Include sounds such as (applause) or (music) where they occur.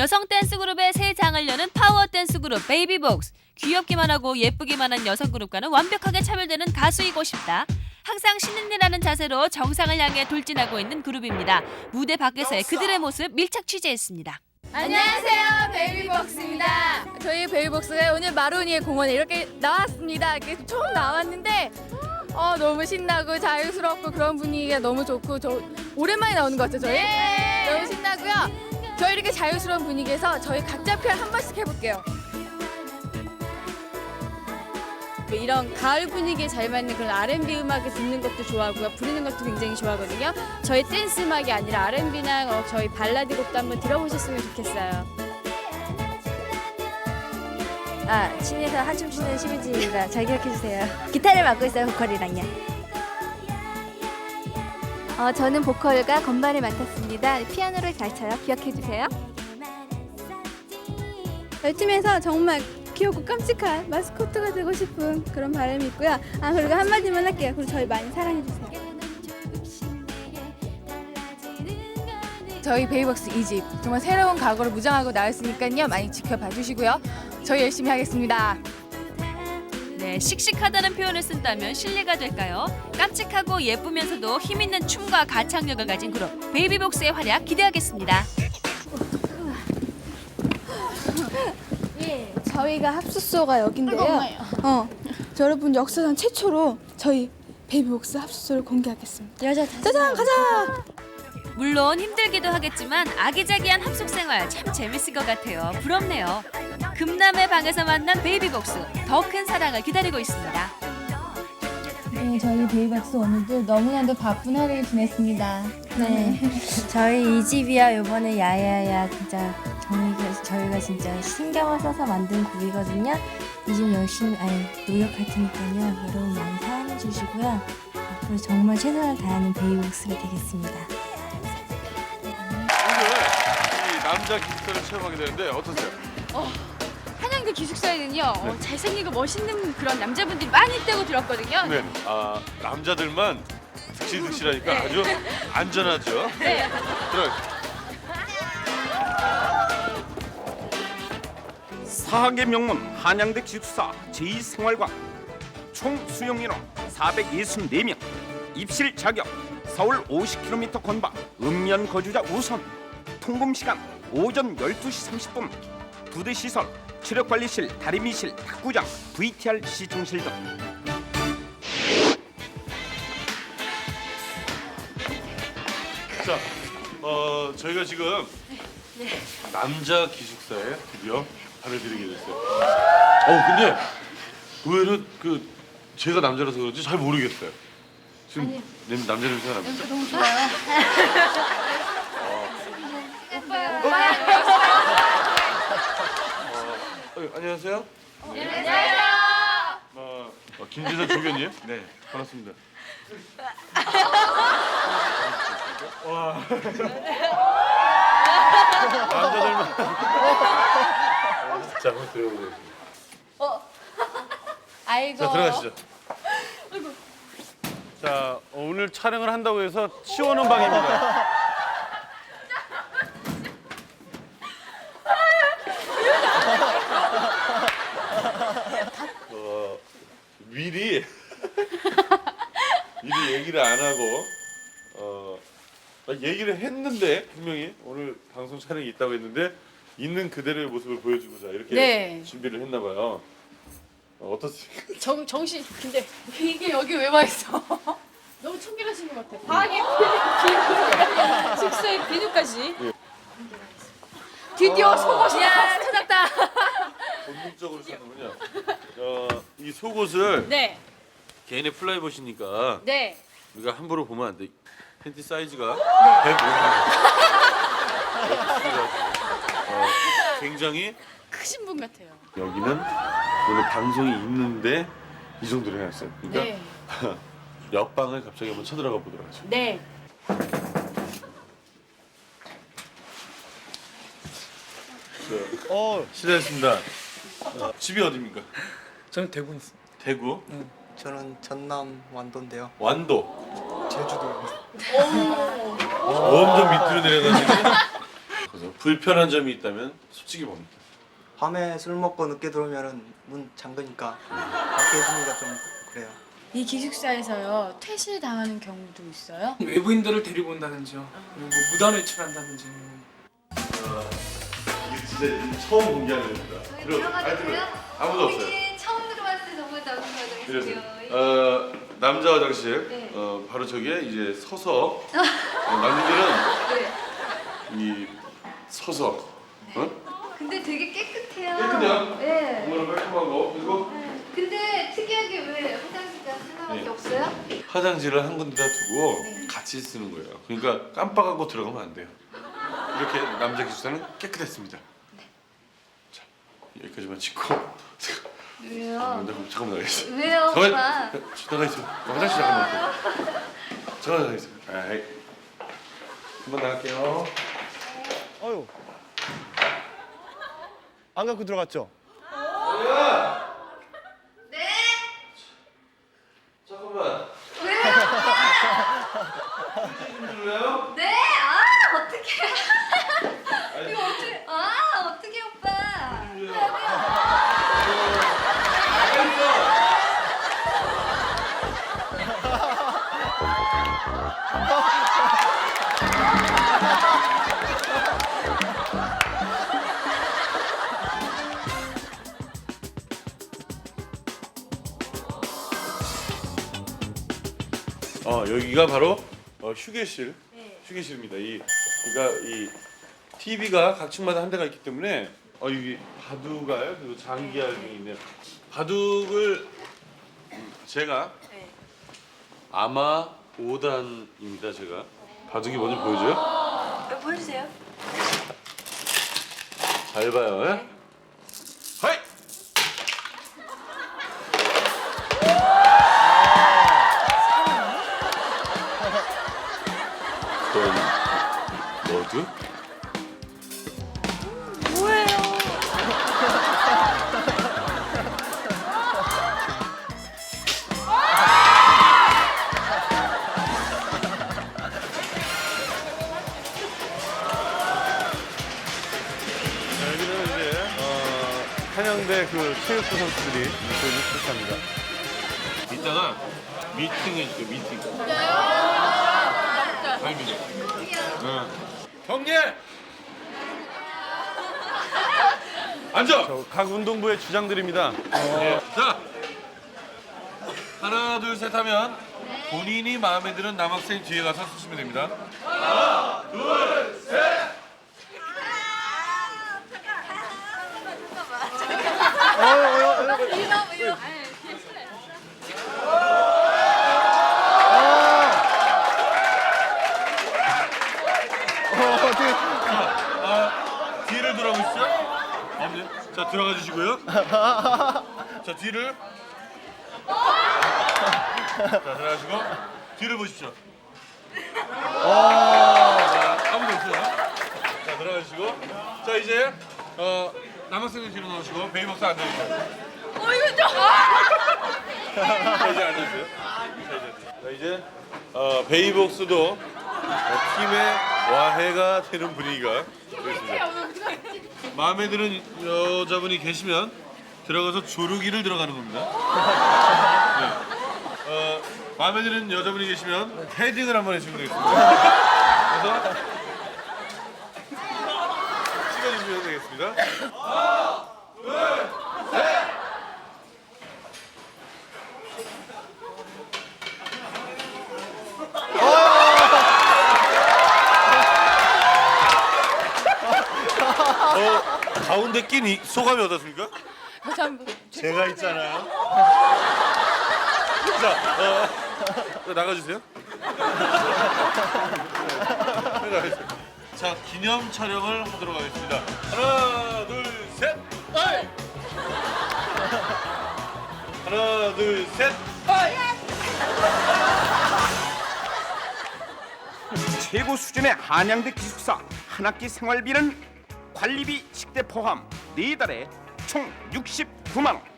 여성 댄스 그룹의 새 장을 여는 파워 댄스 그룹 베이비복스. 귀엽기만 하고 예쁘기만 한 여성 그룹과는 완벽하게 차별되는 가수이고 싶다. 항상 신인이라는 자세로 정상을 향해 돌진하고 있는 그룹입니다. 무대 밖에서의 그들의 모습 밀착 취재했습니다. 안녕하세요 베이비복스입니다 저희 베이비복스가 오늘 마로니에 공원에 이렇게 나왔습니다 이렇게 처음 나왔는데 어, 너무 신나고 자유스럽고 그런 분위기가 너무 좋고 저 오랜만에 나오는 것 같죠 저희? 너무 신나고요 저희 이렇게 자유스러운 분위기에서 저희 각자 표현 한 번씩 해볼게요 뭐 이런 가을 분위기에 잘 맞는 그런 R&B 음악을 듣는 것도 좋아하고요. 부르는 것도 굉장히 좋아하거든요. 저희 댄스 음악이 아니라 R&B나 어, 저희 발라드 곡도 한번 들어보셨으면 좋겠어요. 아, 신에서 한춤 추는 심은지입니다. 잘 기억해주세요. 기타를 맡고 있어요, 보컬이랑요. 어, 저는 보컬과 건반을 맡았습니다. 피아노를 잘 쳐요. 기억해 주세요. 이 팀에서 정말 귀엽고 깜찍한 마스코트가 되고 싶은 그런 바람이 있고요. 아 그리고 한마디만 할게요. 그리고 저희 많이 사랑해 주세요. 저희 베이벅스 2집 정말 새로운 각오를 무장하고 나왔으니까요. 많이 지켜봐 주시고요. 저희 열심히 하겠습니다. 네, 씩씩하다는 표현을 쓴다면 신뢰가 될까요? 깜찍하고 예쁘면서도 힘 있는 춤과 가창력을 가진 그룹 베이비복스의 활약 기대하겠습니다. 저희가 합숙소가 여긴데요. 어, 저 여러분 역사상 최초로 저희 베이비복스 합숙소를 공개하겠습니다. 여자 짜잔 가자. 물론 힘들기도 하겠지만 아기자기한 합숙 생활 참 재밌을 것 같아요. 부럽네요. 금남의 방에서 만난 베이비복스 더큰 사랑을 기다리고 있습니다. 네, 저희 베이박스 오늘도 너무나도 바쁜 하루를 지냈습니다. 네. 저희 이 집이야 요번에 야야야 진짜 저희가, 저희가 진짜 신경을 써서 만든 곡이거든요. 이 집 열심히 아니 노력할 테니까요. 여러분 많이 사랑해 주시고요. 앞으로 정말 최선을 다하는 베이복스가 되겠습니다. 남자 기숙사를 체험하게 되는데 어떠세요? 한양대 기숙사에는요 어, 잘생기고 멋있는 그런 남자분들이 많이 있다고 들었거든요. 네. 아 남자들만 득실득실하니까 아주 안전하죠. (laughs) 네. 들어. 사학의 명문 한양대 기숙사 제2생활관 총 수용 인원 464명 입실 자격 서울 50km 건방 읍면 거주자 우선 통금 시간 오전 12시 30분 부대 시설 체력관리실 다리미실 탁구장 VTR 시청실 등 자, 어 저희가 지금 남자 기숙사에 드디어 발을 들이게 됐어요. 어 근데 의외로 그 제가 남자라서 그런지 잘 모르겠어요. 지금 냄- 남자 냄새가 납니다. 너무 좋아요. 어, 안녕하세요. 안녕하세요. 어, 어, 김진선 조교님. (laughs) 네, 반갑습니다. 와. 남자들만. (laughs) 자, 한번 들어보세요. 아이고. 자, 들어가시죠. 자, 어, 오늘 촬영을 한다고 해서 치워놓은 방입니다. 어, 미리 (laughs) 미리 얘기를 안 하고 어, 아, 얘기를 했는데 분명히 오늘 방송 촬영이 있다고 했는데 있는 그대로의 모습을 보여주고자 이렇게 네. 준비를 했나 봐요. 어, 어떻습니까? (laughs) 정, 정신 근데 이게 여기 왜 와 있어? (laughs) 너무 청결하신 것 같아. 방에 비누, 숙소에 비누까지. 드디어 속옷이 찾았다. 본능적으로 찾는군요. 어, 이 속옷을 네, 개인의 플라이봇이니까 네. 우리가 함부로 보면 안 돼. 팬티 사이즈가 네. 105. 어, 굉장히 크신 분 같아요. 여기는 오늘 방송이 있는데 이 정도로 해놨어요. 그러니까 네, (laughs) 옆방을 갑자기 한번 쳐들어가 보도록 하죠. 네. 어, 실례했습니다. 어, 집이 어디입니까? 저는 대구 있어요. 대구, 저는 전남 완도인데요. 완도. 제주도. 점점 밑으로 내려가시네. 그래서 불편한 점이 있다면 솔직히 뭡니까? 밤에 술 먹고 늦게 들어오면은 문 잠그니까 밖에 있으니까 좀 그래요. 이 기숙사에서요 퇴실 당하는 경우도 있어요? 외부인들을 데리고 온다든지요. 그리고 뭐 무단 외출한다든지. 진짜 처음 공개하는 겁니다. 들어, 아니 들어. 아무도 없어요. 처음 들어봤을 때 정말 나쁜 그래서 어, 남자 화장실 어, 바로 저기에 이제 서서 (laughs) 어, 남자들은 이 서서 어? 근데 되게 깨끗해요. 깨끗해요? 네. 정말 깔끔하고 그리고 근데 특이하게 왜 화장실가 하나밖에 네. 없어요? 화장실을 한 군데다 두고 같이 쓰는 거예요. 그러니까 깜빡하고 들어가면 안 돼요. 이렇게 남자 기숙사는 깨끗했습니다. 자 여기까지만 찍고 왜요? 잠깐만 잠깐만 나가 있어. 왜요, 오빠? 나가 있어. 화장실 잠깐만. 잠깐만 나가 있어. 아이. 한번 나갈게요. 어유. 안 갖고 들어갔죠? 잠깐만. 여기가 바로 어, 휴게실. 휴게실입니다. 이 그러니까 이 TV가 각 층마다 한 대가 있기 때문에 어 여기 바둑가요 그리고 장기알이 있는 바둑을 제가 아마 5단입니다. 제가 바둑이 뭔지 보여줘요? 보여주세요. 잘 봐요. 예? 한양대 그 체육부 선수들이 있는 축구합니다. 이따가 미팅 해 줄게 미팅. 아니 미팅. 응. 경례. 앉아. 각 운동부의 주장들입니다. 네. 자 하나 둘 셋 하면 본인이 마음에 드는 남학생 뒤에 가서 쓰시면 됩니다. 아, 뒤를. 자 들어가 주시고요. 자 뒤를. 자 들어가시고 뒤를 보십시오. 자, 아무도 없어요. 자 들어가 주시고 자 이제 어, 남학생들 뒤로 나오시고 베이박스 앉아주세요. 어 이거 좀. 자 이제 앉아주세요. 자 이제 자 이제 어, 베이복스도 어, 팀의 와해가 되는 분위기가 되겠습니다. 마음에 드는 여자분이 계시면 들어가서 조르기를 들어가는 겁니다. 네. 어, 마음에 드는 여자분이 계시면 헤딩을 한번 해주면 되겠습니다. 그래서 되겠습니다. 어, 가운데 낀 이, 소감이 어떻습니까? 다시 한 번. 제가 있잖아요. 자, 어, 자, 나가주세요. 네, (laughs) 나가주세요. 자, 기념 촬영을 하도록 하겠습니다. 하나, 둘, 셋. 어이! (laughs) 하나, 둘, 셋. 최고 수준의 한양대 기숙사 한 학기 생활비는 관리비 식대 포함 네 달에 총 69만 원.